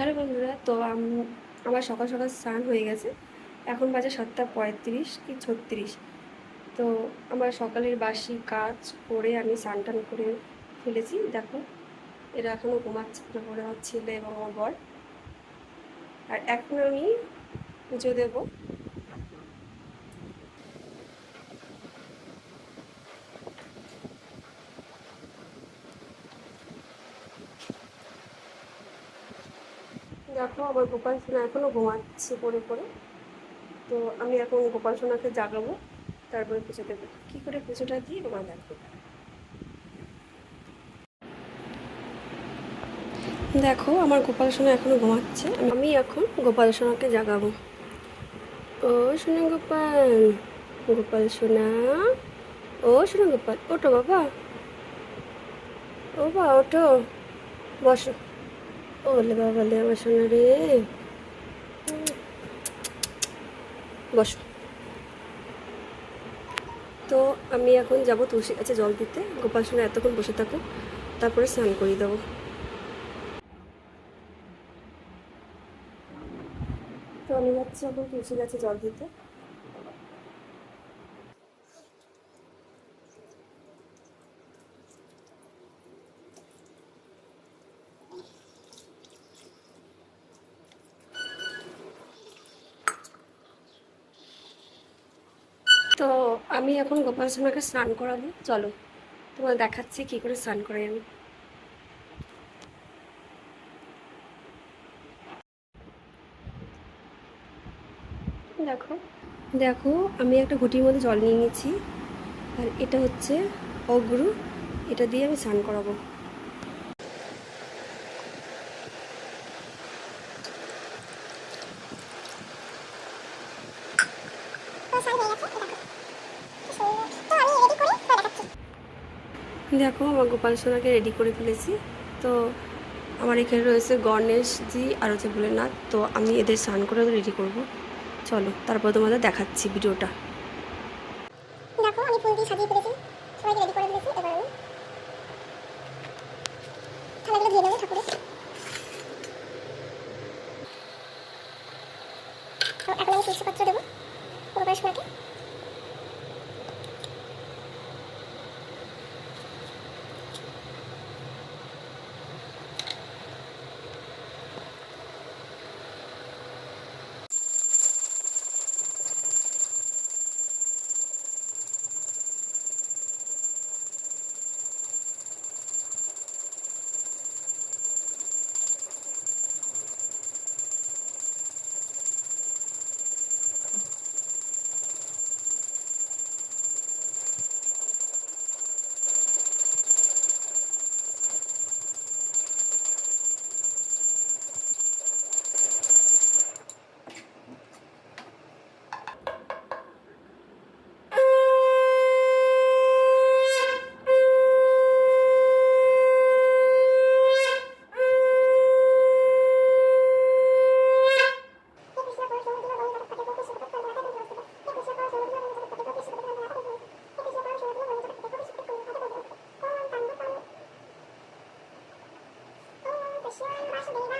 Hello বন্ধুরা, তো আমার সকাল সকাল স্নান হয়ে গেছে। এখন বাজে সাতটা পঁয়ত্রিশ কি ছত্রিশ। তো আমার সকালের বাসি কাজ করে আমি স্নান টান করে ফেলেছি। দেখো, এরা এখনও ঘুমাচ্ছে করে আমার ছেলে এবং আমার বর। আর এখন আমি পুজো দেবো। দেখো আমার গোপাল সোনা এখনও ঘুমাচ্ছে পড়ে পড়ে। তো আমি এখন গোপাল সোনাকে জাগাবো, তারপরে পুজো দেবো। কী করে পুজোটা দিই তোমার দেখো দেখো, আমার গোপাল সোনা এখনও ঘুমাচ্ছে। আমি এখন গোপাল সোনাকে জাগাবো। ও সোনা গোপাল গোপাল সোনা। ও সোনা গোপাল ওটো বাবা। ও বা ওটো বসো। ওলে বাবা লে, আমার সোনা রে। বস। তো আমি এখন যাব তুলসী গাছে জল দিতে। গোপাল সোনা এতক্ষণ বসে থাকো তারপরে স্নান করিয়ে দেবো। তো আমি যাচ্ছি এখন তুলসী গাছে জল দিতে। তো আমি এখন গোপাল সোনাকে স্নান করাবো। চলো তোমার দেখাচ্ছি কি করে স্নান করাই আমি। দেখো দেখো, আমি একটা ঘটির মধ্যে জল নিয়ে নিয়েছি। আর এটা হচ্ছে অগ্রু, এটা দিয়ে আমি স্নান করাবো। দেখো, আমার গোপাল সোনাকে রেডি করে ফেলেছি। তো আমার এখানে রয়েছে গণেশজি আর হচ্ছে ভোলেনাথ। তো আমি এদের স্নান করে রেডি করব। চলো, তারপর তোমাদের দেখাচ্ছি ভিডিওটা। দেখো, আমি ফুল দিয়ে সাজিয়ে ফেলেছি। সবাইকে রেডি করে ফেলেছি, এবার আমি ঠাকুরের। Thank you.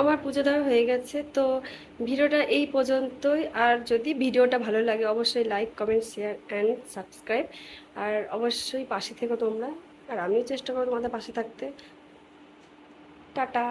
আমার পুজো দেওয়া হয়ে গেছে। তো ভিডিওটা এই পর্যন্তই। আর যদি ভিডিওটা ভালো লাগে, অবশ্যই like comment share and subscribe আর অবশ্যই পাশে থেকো তোমরা। আর আমিও চেষ্টা করব তোমাদের পাশে থাকতে। টাটা!